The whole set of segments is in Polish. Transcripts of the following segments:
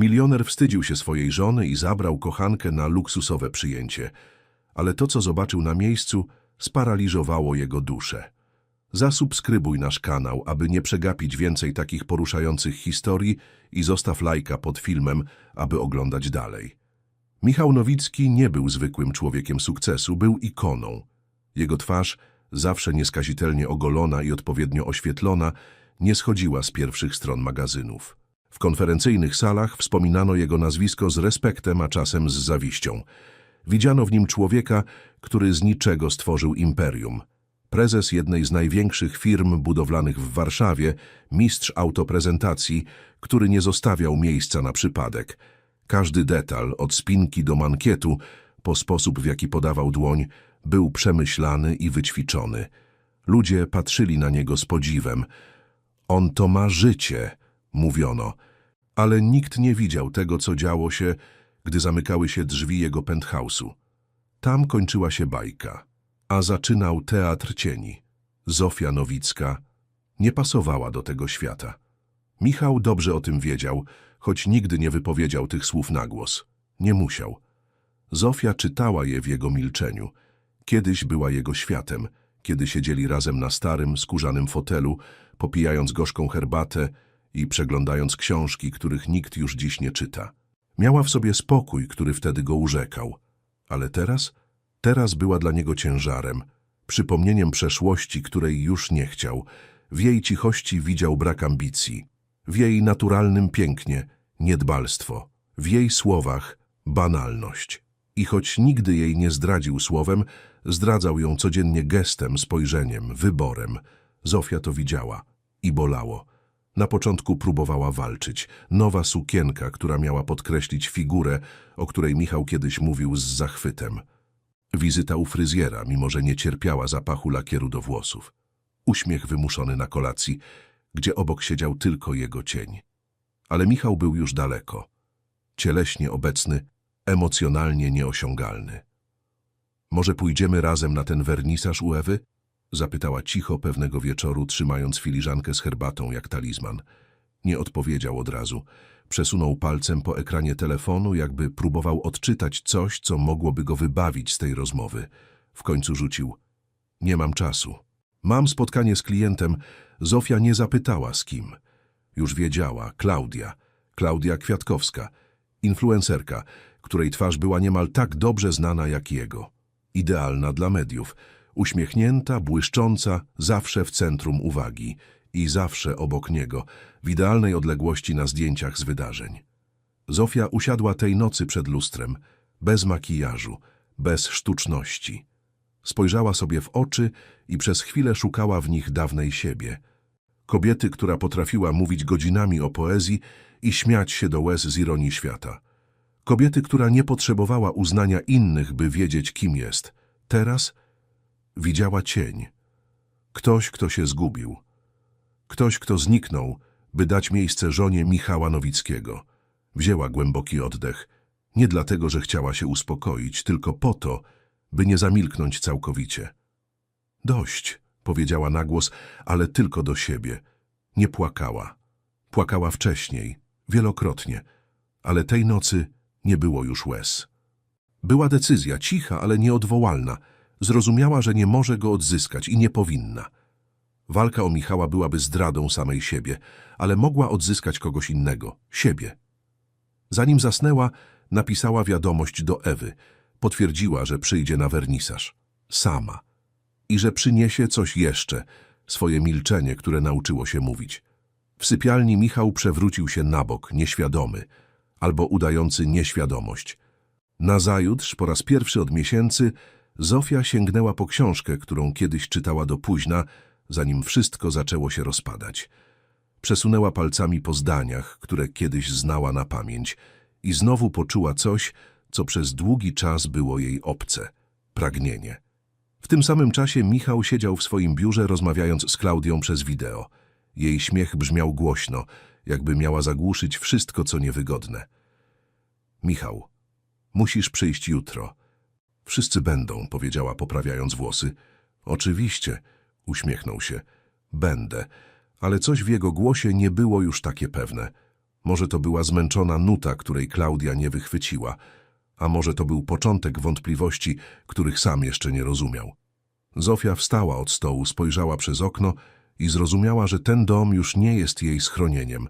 Milioner wstydził się swojej żony i zabrał kochankę na luksusowe przyjęcie, ale to, co zobaczył na miejscu, sparaliżowało jego duszę. Zasubskrybuj nasz kanał, aby nie przegapić więcej takich poruszających historii i zostaw lajka pod filmem, aby oglądać dalej. Michał Nowicki nie był zwykłym człowiekiem sukcesu, był ikoną. Jego twarz, zawsze nieskazitelnie ogolona i odpowiednio oświetlona, nie schodziła z pierwszych stron magazynów. W konferencyjnych salach wspominano jego nazwisko z respektem, a czasem z zawiścią. Widziano w nim człowieka, który z niczego stworzył imperium. Prezes jednej z największych firm budowlanych w Warszawie, mistrz autoprezentacji, który nie zostawiał miejsca na przypadek. Każdy detal, od spinki do mankietu, po sposób w jaki podawał dłoń, był przemyślany i wyćwiczony. Ludzie patrzyli na niego z podziwem. On to ma życie, mówiono. Ale nikt nie widział tego, co działo się, gdy zamykały się drzwi jego penthouse'u. Tam kończyła się bajka, a zaczynał teatr cieni. Zofia Nowicka nie pasowała do tego świata. Michał dobrze o tym wiedział, choć nigdy nie wypowiedział tych słów na głos. Nie musiał. Zofia czytała je w jego milczeniu. Kiedyś była jego światem, kiedy siedzieli razem na starym, skórzanym fotelu, popijając gorzką herbatę i przeglądając książki, których nikt już dziś nie czyta. Miała w sobie spokój, który wtedy go urzekał. Ale teraz? Teraz była dla niego ciężarem, przypomnieniem przeszłości, której już nie chciał. W jej cichości widział brak ambicji, w jej naturalnym pięknie niedbalstwo, w jej słowach banalność. I choć nigdy jej nie zdradził słowem, zdradzał ją codziennie gestem, spojrzeniem, wyborem. Zofia to widziała i bolało. Na początku próbowała walczyć. Nowa sukienka, która miała podkreślić figurę, o której Michał kiedyś mówił z zachwytem. Wizyta u fryzjera, mimo że nie cierpiała zapachu lakieru do włosów. Uśmiech wymuszony na kolacji, gdzie obok siedział tylko jego cień. Ale Michał był już daleko. Cieleśnie obecny, emocjonalnie nieosiągalny. Może pójdziemy razem na ten wernisaż u Ewy? Zapytała cicho pewnego wieczoru, trzymając filiżankę z herbatą jak talizman. Nie odpowiedział od razu. Przesunął palcem po ekranie telefonu, jakby próbował odczytać coś, co mogłoby go wybawić z tej rozmowy. W końcu rzucił. Nie mam czasu. Mam spotkanie z klientem. Zofia nie zapytała z kim. Już wiedziała. Klaudia. Klaudia Kwiatkowska. Influencerka, której twarz była niemal tak dobrze znana jak jego. Idealna dla mediów. Uśmiechnięta, błyszcząca, zawsze w centrum uwagi i zawsze obok niego, w idealnej odległości na zdjęciach z wydarzeń. Zofia usiadła tej nocy przed lustrem, bez makijażu, bez sztuczności. Spojrzała sobie w oczy i przez chwilę szukała w nich dawnej siebie. Kobiety, która potrafiła mówić godzinami o poezji i śmiać się do łez z ironii świata. Kobiety, która nie potrzebowała uznania innych, by wiedzieć, kim jest. Teraz widziała cień. Ktoś, kto się zgubił. Ktoś, kto zniknął, by dać miejsce żonie Michała Nowickiego. Wzięła głęboki oddech. Nie dlatego, że chciała się uspokoić, tylko po to, by nie zamilknąć całkowicie. Dość, powiedziała na głos, ale tylko do siebie. Nie płakała. Płakała wcześniej, wielokrotnie, ale tej nocy nie było już łez. Była decyzja, cicha, ale nieodwołalna. Zrozumiała, że nie może go odzyskać i nie powinna. Walka o Michała byłaby zdradą samej siebie, ale mogła odzyskać kogoś innego, siebie. Zanim zasnęła, napisała wiadomość do Ewy. Potwierdziła, że przyjdzie na wernisaż. Sama. I że przyniesie coś jeszcze, swoje milczenie, które nauczyło się mówić. W sypialni Michał przewrócił się na bok, nieświadomy, albo udający nieświadomość. Nazajutrz, po raz pierwszy od miesięcy, Zofia sięgnęła po książkę, którą kiedyś czytała do późna, zanim wszystko zaczęło się rozpadać. Przesunęła palcami po zdaniach, które kiedyś znała na pamięć i znowu poczuła coś, co przez długi czas było jej obce – pragnienie. W tym samym czasie Michał siedział w swoim biurze, rozmawiając z Klaudią przez wideo. Jej śmiech brzmiał głośno, jakby miała zagłuszyć wszystko, co niewygodne. Michał, musisz przyjść jutro. Wszyscy będą, powiedziała, poprawiając włosy. Oczywiście, uśmiechnął się. Będę, ale coś w jego głosie nie było już takie pewne. Może to była zmęczona nuta, której Klaudia nie wychwyciła, a może to był początek wątpliwości, których sam jeszcze nie rozumiał. Zofia wstała od stołu, spojrzała przez okno i zrozumiała, że ten dom już nie jest jej schronieniem,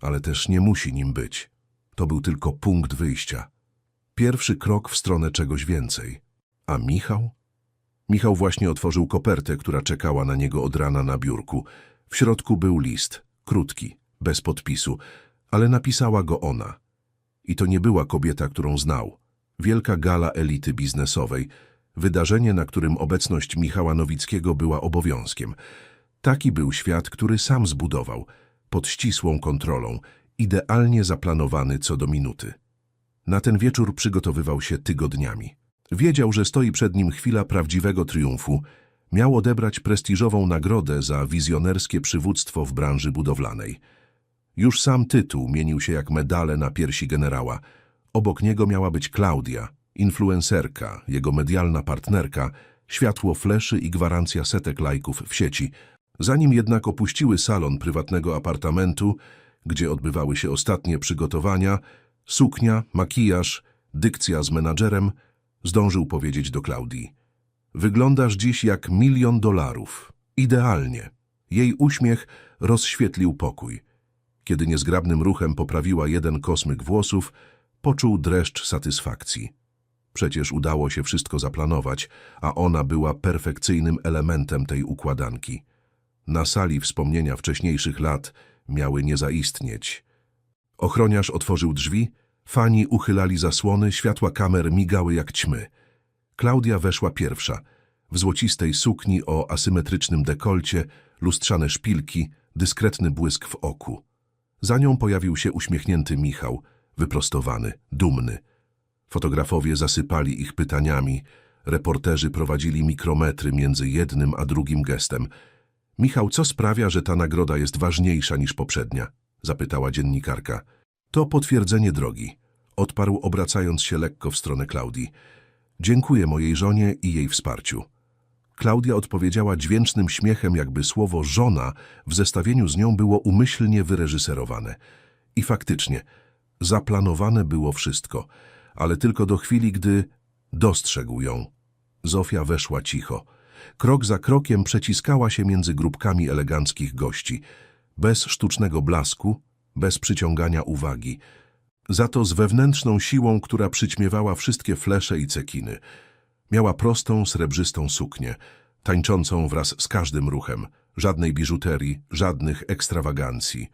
ale też nie musi nim być. To był tylko punkt wyjścia. Pierwszy krok w stronę czegoś więcej. A Michał? Michał właśnie otworzył kopertę, która czekała na niego od rana na biurku. W środku był list, krótki, bez podpisu, ale napisała go ona. I to nie była kobieta, którą znał. Wielka gala elity biznesowej, wydarzenie, na którym obecność Michała Nowickiego była obowiązkiem. Taki był świat, który sam zbudował, pod ścisłą kontrolą, idealnie zaplanowany co do minuty. Na ten wieczór przygotowywał się tygodniami. Wiedział, że stoi przed nim chwila prawdziwego triumfu. Miał odebrać prestiżową nagrodę za wizjonerskie przywództwo w branży budowlanej. Już sam tytuł mienił się jak medale na piersi generała. Obok niego miała być Klaudia, influencerka, jego medialna partnerka, światło fleszy i gwarancja setek lajków w sieci. Zanim jednak opuściły salon prywatnego apartamentu, gdzie odbywały się ostatnie przygotowania, suknia, makijaż, dykcja z menadżerem, zdążył powiedzieć do Klaudii. Wyglądasz dziś jak milion dolarów. Idealnie. Jej uśmiech rozświetlił pokój. Kiedy niezgrabnym ruchem poprawiła jeden kosmyk włosów, poczuł dreszcz satysfakcji. Przecież udało się wszystko zaplanować, a ona była perfekcyjnym elementem tej układanki. Na sali wspomnienia wcześniejszych lat miały nie zaistnieć. Ochroniarz otworzył drzwi, fani uchylali zasłony, światła kamer migały jak ćmy. Klaudia weszła pierwsza, w złocistej sukni o asymetrycznym dekolcie, lustrzane szpilki, dyskretny błysk w oku. Za nią pojawił się uśmiechnięty Michał, wyprostowany, dumny. Fotografowie zasypali ich pytaniami, reporterzy prowadzili mikrometry między jednym a drugim gestem. Michał, co sprawia, że ta nagroda jest ważniejsza niż poprzednia? Zapytała dziennikarka. To potwierdzenie drogi. Odparł, obracając się lekko w stronę Klaudii. Dziękuję mojej żonie i jej wsparciu. Klaudia odpowiedziała dźwięcznym śmiechem, jakby słowo żona w zestawieniu z nią było umyślnie wyreżyserowane. I faktycznie, zaplanowane było wszystko, ale tylko do chwili, gdy dostrzegł ją. Zofia weszła cicho. Krok za krokiem przeciskała się między grupkami eleganckich gości, bez sztucznego blasku, bez przyciągania uwagi, za to z wewnętrzną siłą, która przyćmiewała wszystkie flesze i cekiny. Miała prostą, srebrzystą suknię, tańczącą wraz z każdym ruchem, żadnej biżuterii, żadnych ekstrawagancji.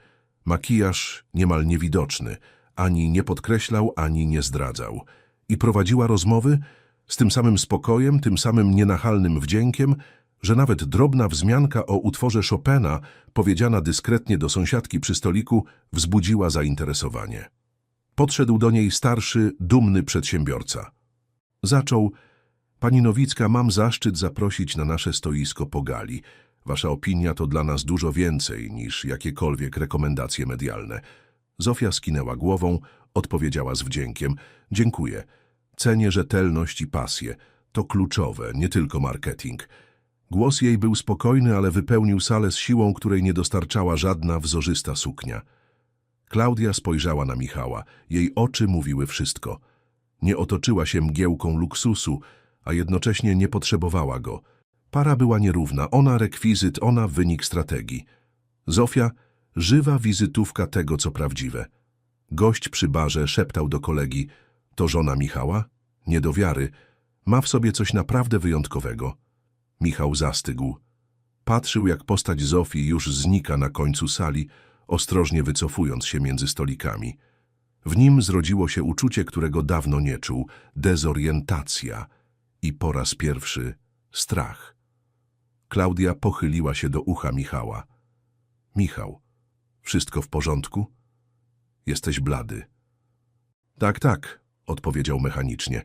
Makijaż niemal niewidoczny, ani nie podkreślał, ani nie zdradzał. I prowadziła rozmowy z tym samym spokojem, tym samym nienachalnym wdziękiem, że nawet drobna wzmianka o utworze Chopina, powiedziana dyskretnie do sąsiadki przy stoliku, wzbudziła zainteresowanie. Podszedł do niej starszy, dumny przedsiębiorca. Zaczął, Pani Nowicka, mam zaszczyt zaprosić na nasze stoisko pogali. Wasza opinia to dla nas dużo więcej niż jakiekolwiek rekomendacje medialne. Zofia skinęła głową, odpowiedziała z wdziękiem. Dziękuję. Cenię rzetelność i pasję. To kluczowe, nie tylko marketing. Głos jej był spokojny, ale wypełnił salę z siłą, której nie dostarczała żadna wzorzysta suknia. Klaudia spojrzała na Michała. Jej oczy mówiły wszystko. Nie otoczyła się mgiełką luksusu, a jednocześnie nie potrzebowała go. Para była nierówna, ona rekwizyt, ona wynik strategii. Zofia, żywa wizytówka tego, co prawdziwe. Gość przy barze szeptał do kolegi, to żona Michała? Nie do wiary. Ma w sobie coś naprawdę wyjątkowego. Michał zastygł. Patrzył, jak postać Zofii już znika na końcu sali, ostrożnie wycofując się między stolikami. W nim zrodziło się uczucie, którego dawno nie czuł, dezorientacja i po raz pierwszy strach. Klaudia pochyliła się do ucha Michała. Michał, wszystko w porządku? Jesteś blady. Tak, tak, odpowiedział mechanicznie.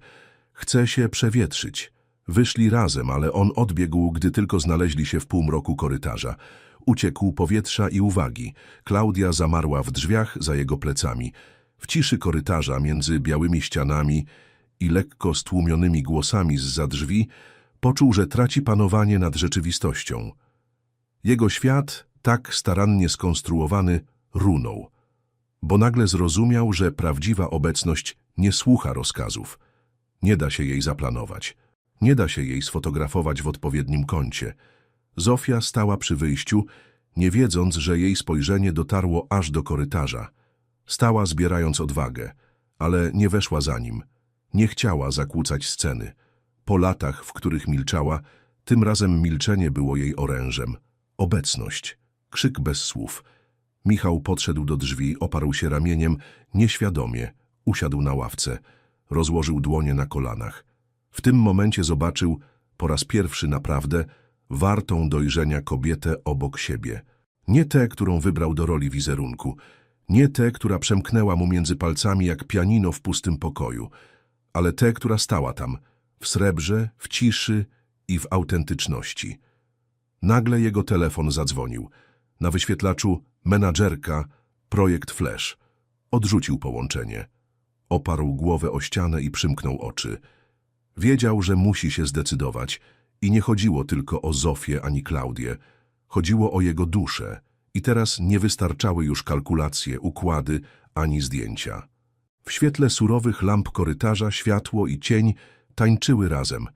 Chcę się przewietrzyć. Wyszli razem, ale on odbiegł, gdy tylko znaleźli się w półmroku korytarza. Uciekł powietrza i uwagi. Klaudia zamarła w drzwiach za jego plecami. W ciszy korytarza między białymi ścianami i lekko stłumionymi głosami zza drzwi poczuł, że traci panowanie nad rzeczywistością. Jego świat, tak starannie skonstruowany, runął. bo nagle zrozumiał, że prawdziwa obecność nie słucha rozkazów. Nie da się jej zaplanować. Nie da się jej sfotografować w odpowiednim kącie. Zofia stała przy wyjściu, nie wiedząc, że jej spojrzenie dotarło aż do korytarza. Stała zbierając odwagę, ale nie weszła za nim. Nie chciała zakłócać sceny. Po latach, w których milczała, tym razem milczenie było jej orężem. Obecność. Krzyk bez słów. Michał podszedł do drzwi, oparł się ramieniem, nieświadomie. Usiadł na ławce. Rozłożył dłonie na kolanach. W tym momencie zobaczył, po raz pierwszy naprawdę, wartą dojrzenia kobietę obok siebie. Nie tę, którą wybrał do roli wizerunku. Nie tę, która przemknęła mu między palcami jak pianino w pustym pokoju, ale tę, która stała tam, w srebrze, w ciszy i w autentyczności. Nagle jego telefon zadzwonił. Na wyświetlaczu menadżerka, projekt Flash. Odrzucił połączenie. Oparł głowę o ścianę i przymknął oczy. Wiedział, że musi się zdecydować i nie chodziło tylko o Zofię ani Klaudię. Chodziło o jego duszę i teraz nie wystarczały już kalkulacje, układy ani zdjęcia. W świetle surowych lamp korytarza światło i cień tańczyły razem,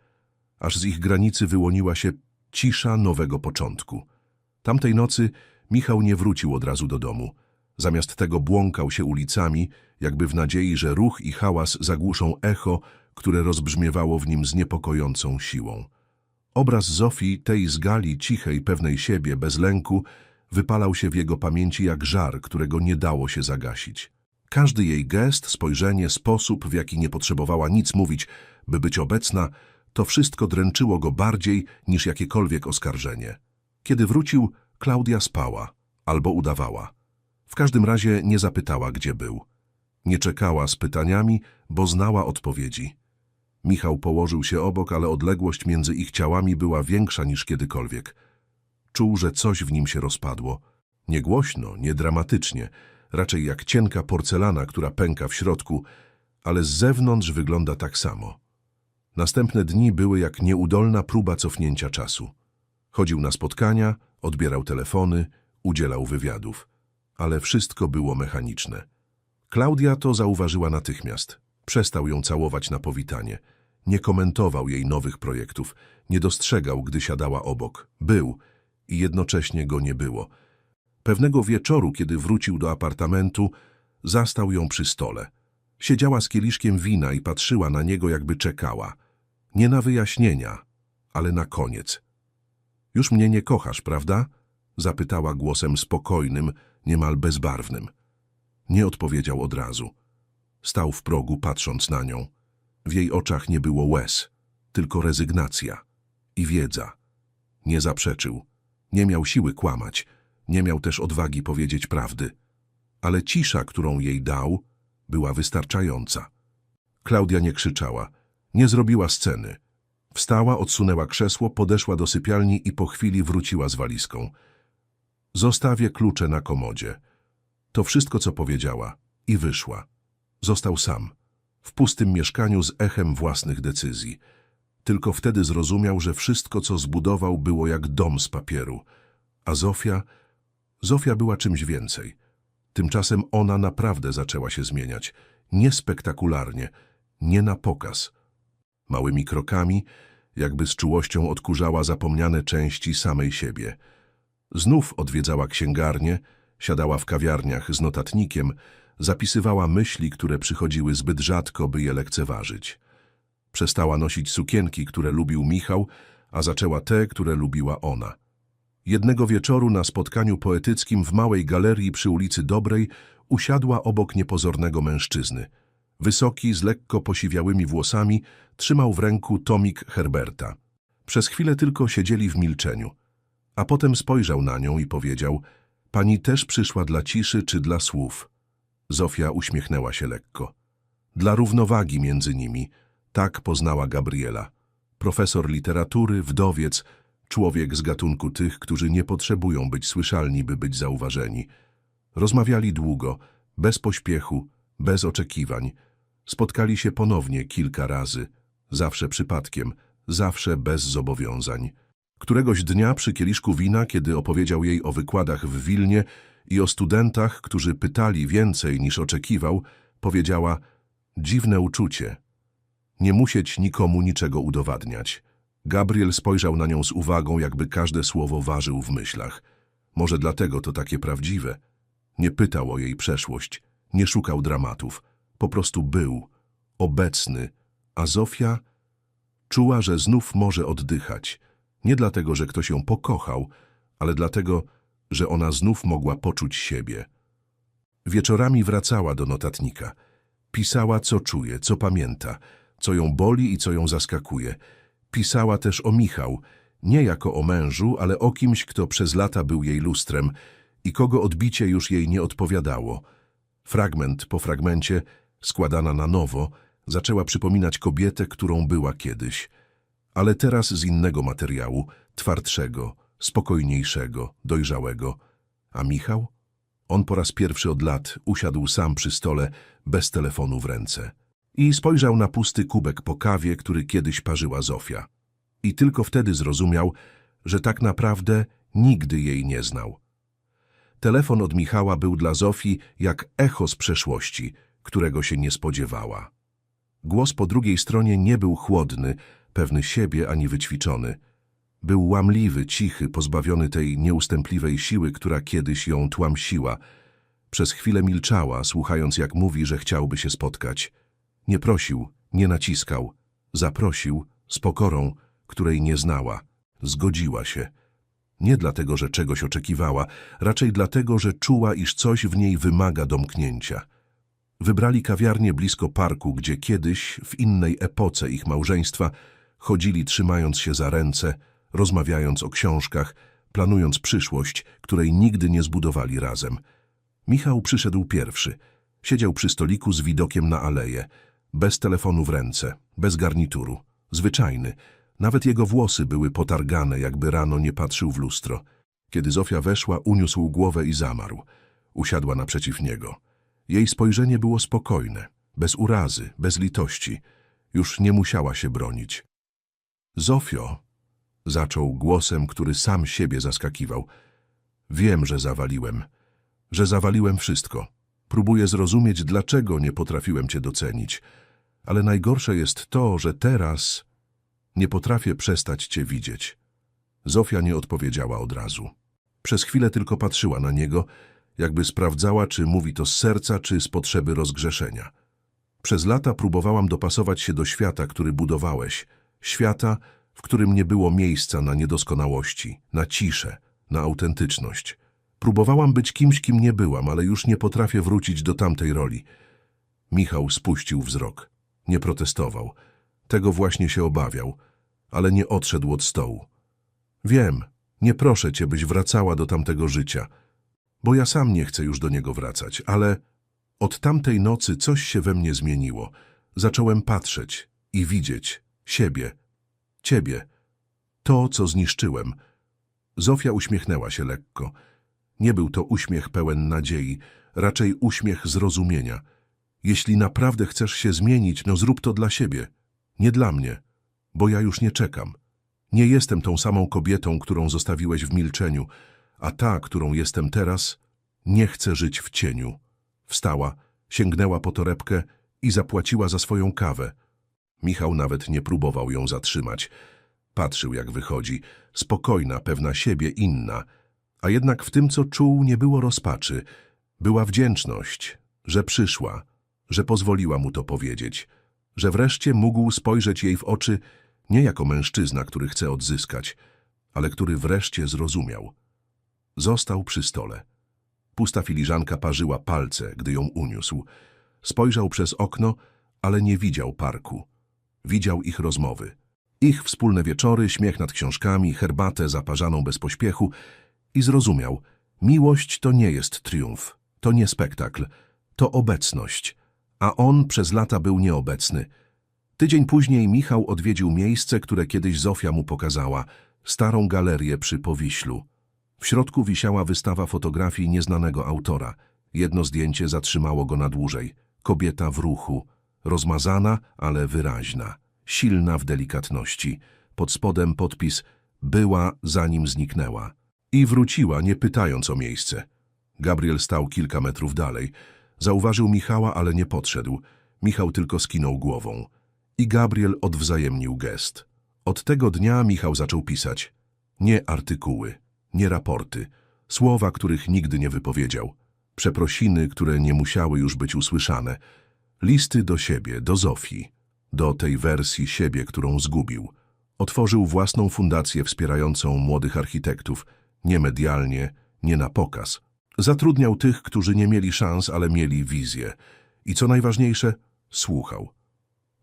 aż z ich granicy wyłoniła się cisza nowego początku. Tamtej nocy Michał nie wrócił od razu do domu. Zamiast tego błąkał się ulicami, jakby w nadziei, że ruch i hałas zagłuszą echo, które rozbrzmiewało w nim z niepokojącą siłą. Obraz Zofii, tej z gali, cichej, pewnej siebie, bez lęku, wypalał się w jego pamięci jak żar, którego nie dało się zagasić. Każdy jej gest, spojrzenie, sposób, w jaki nie potrzebowała nic mówić, by być obecna, to wszystko dręczyło go bardziej niż jakiekolwiek oskarżenie. Kiedy wrócił, Klaudia spała, albo udawała. W każdym razie nie zapytała, gdzie był. Nie czekała z pytaniami, bo znała odpowiedzi. Michał położył się obok, ale odległość między ich ciałami była większa niż kiedykolwiek. Czuł, że coś w nim się rozpadło. Nie głośno, nie dramatycznie, raczej jak cienka porcelana, która pęka w środku, ale z zewnątrz wygląda tak samo. Następne dni były jak nieudolna próba cofnięcia czasu. Chodził na spotkania, odbierał telefony, udzielał wywiadów, ale wszystko było mechaniczne. Klaudia to zauważyła natychmiast. Przestał ją całować na powitanie. Nie komentował jej nowych projektów, nie dostrzegał, gdy siadała obok. Był i jednocześnie go nie było. Pewnego wieczoru, kiedy wrócił do apartamentu, zastał ją przy stole. Siedziała z kieliszkiem wina i patrzyła na niego, jakby czekała. Nie na wyjaśnienia, ale na koniec. Już mnie nie kochasz, prawda? Zapytała głosem spokojnym, niemal bezbarwnym. Nie odpowiedział od razu. Stał w progu, patrząc na nią. W jej oczach nie było łez, tylko rezygnacja i wiedza. Nie zaprzeczył. Nie miał siły kłamać. Nie miał też odwagi powiedzieć prawdy. Ale cisza, którą jej dał, była wystarczająca. Klaudia nie krzyczała. Nie zrobiła sceny. Wstała, odsunęła krzesło, podeszła do sypialni i po chwili wróciła z walizką. Zostawię klucze na komodzie. To wszystko, co powiedziała. I wyszła. Został sam. W pustym mieszkaniu z echem własnych decyzji. Tylko wtedy zrozumiał, że wszystko, co zbudował, było jak dom z papieru. A Zofia... Zofia była czymś więcej. Tymczasem ona naprawdę zaczęła się zmieniać. Nie spektakularnie, nie na pokaz. Małymi krokami, jakby z czułością odkurzała zapomniane części samej siebie. Znów odwiedzała księgarnię, siadała w kawiarniach z notatnikiem, zapisywała myśli, które przychodziły zbyt rzadko, by je lekceważyć. Przestała nosić sukienki, które lubił Michał, a zaczęła te, które lubiła ona. Jednego wieczoru na spotkaniu poetyckim w małej galerii przy ulicy Dobrej usiadła obok niepozornego mężczyzny. Wysoki, z lekko posiwiałymi włosami, trzymał w ręku tomik Herberta. Przez chwilę tylko siedzieli w milczeniu, a potem spojrzał na nią i powiedział – Pani też przyszła dla ciszy czy dla słów? Zofia uśmiechnęła się lekko. Dla równowagi między nimi, tak poznała Gabriela. Profesor literatury, wdowiec, człowiek z gatunku tych, którzy nie potrzebują być słyszalni, by być zauważeni. Rozmawiali długo, bez pośpiechu, bez oczekiwań. Spotkali się ponownie kilka razy, zawsze przypadkiem, zawsze bez zobowiązań. Któregoś dnia przy kieliszku wina, kiedy opowiedział jej o wykładach w Wilnie i o studentach, którzy pytali więcej niż oczekiwał, powiedziała dziwne uczucie. Nie musieć nikomu niczego udowadniać. Gabriel spojrzał na nią z uwagą, jakby każde słowo ważył w myślach. Może dlatego to takie prawdziwe. Nie pytał o jej przeszłość, nie szukał dramatów. Po prostu był, obecny, a Zofia czuła, że znów może oddychać. Nie dlatego, że ktoś ją pokochał, ale dlatego, że ona znów mogła poczuć siebie. Wieczorami wracała do notatnika. Pisała, co czuje, co pamięta, co ją boli i co ją zaskakuje. Pisała też o Michał, nie jako o mężu, ale o kimś, kto przez lata był jej lustrem i kogo odbicie już jej nie odpowiadało. Fragment po fragmencie, składana na nowo, zaczęła przypominać kobietę, którą była kiedyś. Ale teraz z innego materiału, twardszego, spokojniejszego, dojrzałego. A Michał? On po raz pierwszy od lat usiadł sam przy stole, bez telefonu w ręce. I spojrzał na pusty kubek po kawie, który kiedyś parzyła Zofia. I tylko wtedy zrozumiał, że tak naprawdę nigdy jej nie znał. Telefon od Michała był dla Zofii jak echo z przeszłości, którego się nie spodziewała. Głos po drugiej stronie nie był chłodny, pewny siebie ani wyćwiczony. Był łamliwy, cichy, pozbawiony tej nieustępliwej siły, która kiedyś ją tłamsiła. Przez chwilę milczała, słuchając jak mówi, że chciałby się spotkać. Nie prosił, nie naciskał. Zaprosił, z pokorą, której nie znała. Zgodziła się. Nie dlatego, że czegoś oczekiwała, raczej dlatego, że czuła, iż coś w niej wymaga domknięcia. Wybrali kawiarnię blisko parku, gdzie kiedyś, w innej epoce ich małżeństwa, chodzili trzymając się za ręce, rozmawiając o książkach, planując przyszłość, której nigdy nie zbudowali razem. Michał przyszedł pierwszy. Siedział przy stoliku z widokiem na aleję, bez telefonu w ręce, bez garnituru. Zwyczajny. Nawet jego włosy były potargane, jakby rano nie patrzył w lustro. Kiedy Zofia weszła, uniósł głowę i zamarł. Usiadła naprzeciw niego. Jej spojrzenie było spokojne, bez urazy, bez litości. Już nie musiała się bronić. Zofio, zaczął głosem, który sam siebie zaskakiwał. Wiem, że zawaliłem, że zawaliłem wszystko. Próbuję zrozumieć, dlaczego nie potrafiłem cię docenić. Ale najgorsze jest to, że teraz nie potrafię przestać cię widzieć. Zofia nie odpowiedziała od razu. Przez chwilę tylko patrzyła na niego, jakby sprawdzała, czy mówi to z serca, czy z potrzeby rozgrzeszenia. Przez lata próbowałam dopasować się do świata, który budowałeś. Świata, w którym nie było miejsca na niedoskonałości, na ciszę, na autentyczność. Próbowałam być kimś, kim nie byłam, ale już nie potrafię wrócić do tamtej roli. Michał spuścił wzrok. Nie protestował. Tego właśnie się obawiał, ale nie odszedł od stołu. Wiem, nie proszę cię, byś wracała do tamtego życia, bo ja sam nie chcę już do niego wracać, ale od tamtej nocy coś się we mnie zmieniło. Zacząłem patrzeć i widzieć siebie, ciebie, to, co zniszczyłem. Zofia uśmiechnęła się lekko. Nie był to uśmiech pełen nadziei, raczej uśmiech zrozumienia. Jeśli naprawdę chcesz się zmienić, no zrób to dla siebie, nie dla mnie, bo ja już nie czekam. Nie jestem tą samą kobietą, którą zostawiłeś w milczeniu, a ta, którą jestem teraz, nie chce żyć w cieniu. Wstała, sięgnęła po torebkę i zapłaciła za swoją kawę. Michał nawet nie próbował ją zatrzymać. Patrzył, jak wychodzi, spokojna, pewna siebie, inna. A jednak w tym, co czuł, nie było rozpaczy. Była wdzięczność, że przyszła, że pozwoliła mu to powiedzieć, że wreszcie mógł spojrzeć jej w oczy nie jako mężczyzna, który chce odzyskać, ale który wreszcie zrozumiał. Został przy stole. Pusta filiżanka parzyła palce, gdy ją uniósł. Spojrzał przez okno, ale nie widział parku. Widział ich rozmowy. Ich wspólne wieczory, śmiech nad książkami, herbatę zaparzaną bez pośpiechu i zrozumiał, miłość to nie jest triumf, to nie spektakl, to obecność, a on przez lata był nieobecny. Tydzień później Michał odwiedził miejsce, które kiedyś Zofia mu pokazała, starą galerię przy Powiślu. W środku wisiała wystawa fotografii nieznanego autora. Jedno zdjęcie zatrzymało go na dłużej. Kobieta w ruchu, rozmazana, ale wyraźna, silna w delikatności. Pod spodem podpis była, zanim zniknęła. I wróciła, nie pytając o miejsce. Gabriel stał kilka metrów dalej. Zauważył Michała, ale nie podszedł. Michał tylko skinął głową. I Gabriel odwzajemnił gest. Od tego dnia Michał zaczął pisać. Nie artykuły, nie raporty, słowa, których nigdy nie wypowiedział, przeprosiny, które nie musiały już być usłyszane, listy do siebie, do Zofii, do tej wersji siebie, którą zgubił. Otworzył własną fundację wspierającą młodych architektów, nie medialnie, nie na pokaz. Zatrudniał tych, którzy nie mieli szans, ale mieli wizję. I co najważniejsze, słuchał.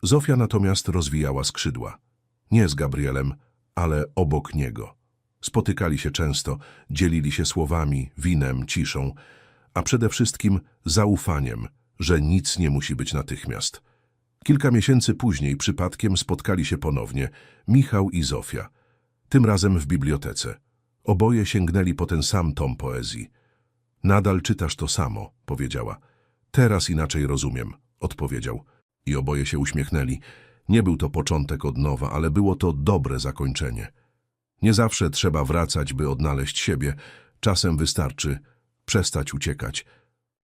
Zofia natomiast rozwijała skrzydła. Nie z Gabrielem, ale obok niego. Spotykali się często, dzielili się słowami, winem, ciszą, a przede wszystkim zaufaniem, że nic nie musi być natychmiast. Kilka miesięcy później przypadkiem spotkali się ponownie Michał i Zofia. Tym razem w bibliotece. Oboje sięgnęli po ten sam tom poezji. Nadal czytasz to samo, powiedziała. Teraz inaczej rozumiem, odpowiedział. I oboje się uśmiechnęli. Nie był to początek od nowa, ale było to dobre zakończenie. Nie zawsze trzeba wracać, by odnaleźć siebie. Czasem wystarczy przestać uciekać